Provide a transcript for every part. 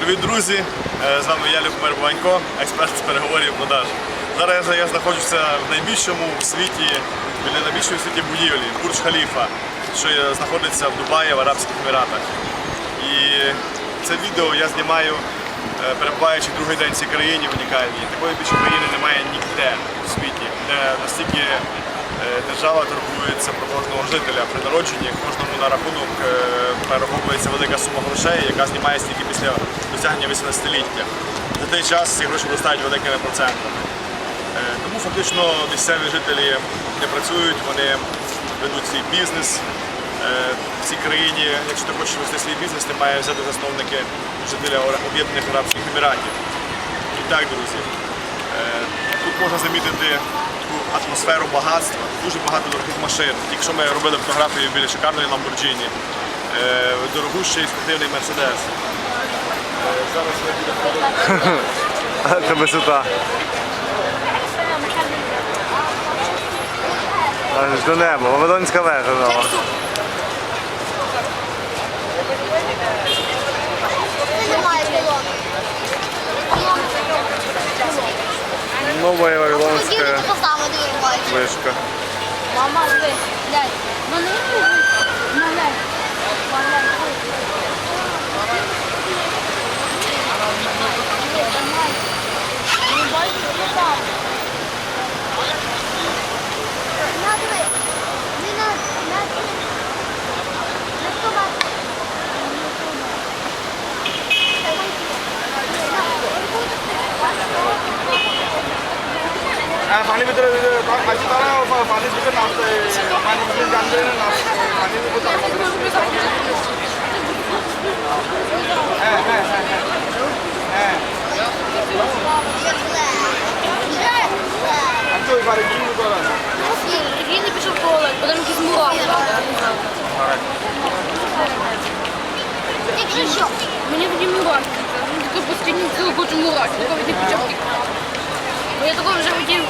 Привіт, друзі! Е, З вами я Любомир Буванько, експерт з переговорів продаж. Зараз я знаходжуся в найбільшому в світі, біля найбільшої в світі будівлі Бурдж Халіфа, що знаходиться в Дубаї в Арабських Еміратах. І це відео я знімаю, е, перебуваючи другий день в цій країні унікальній. Такої більше країни немає ніде у світі, де настільки е, держава турбується про кожного жителя при народженні, кожному на рахунок е, перераховується велика сума грошей, яка знімається тільки після досягнення 18-ліття. За той час ці гроші достають великими процентами. Е, Тому фактично місцеві жителі не працюють, вони ведуть свій бізнес. Е, В цій країні, якщо ти хочеш вести свій бізнес, ти маєш взяти засновники жителя Об'єднаних Арабських Еміратів. І так, друзі, тут можна замітити атмосферу багатства, дуже багато дорогих машин. Тільки що ми робили фотографію біля шикарної Lamborghini, е, дорогущий спортивний Мерседес. Зараз Зараз будемо Це висота. До неба, Вавилонська вежа нова. Немає колонок. Нова Вавилонська вишка. Мама, дивись, глянь. Ну не дивись. Ну глянь. Глянь. Ну, бачиш, що там. На, диви. Не на, на, на томат. হ্যাঁ পানি ভিতরে ভিতরে পাখি তারা পানির ভিতরে নামতে পানি ভিতরে জানবে না নামতে পানির ভিতরে হ্যাঁ হ্যাঁ হ্যাঁ হ্যাঁ হ্যাঁ আর তো ওই পারে কি করা Він не пішов поле, потім якийсь мурак. Тільки що? Мені тоді мурак. Він такий постійно цілу кучу мурак. Такого від початки. Я такого вже хотів.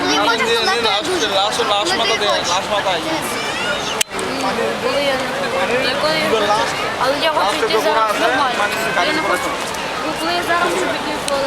Коли хочеш, то не дуже. Коли ти хочеш. Але я хочу йти зараз нормально. Я не хочу. Ну, коли я зараз вже підійшла,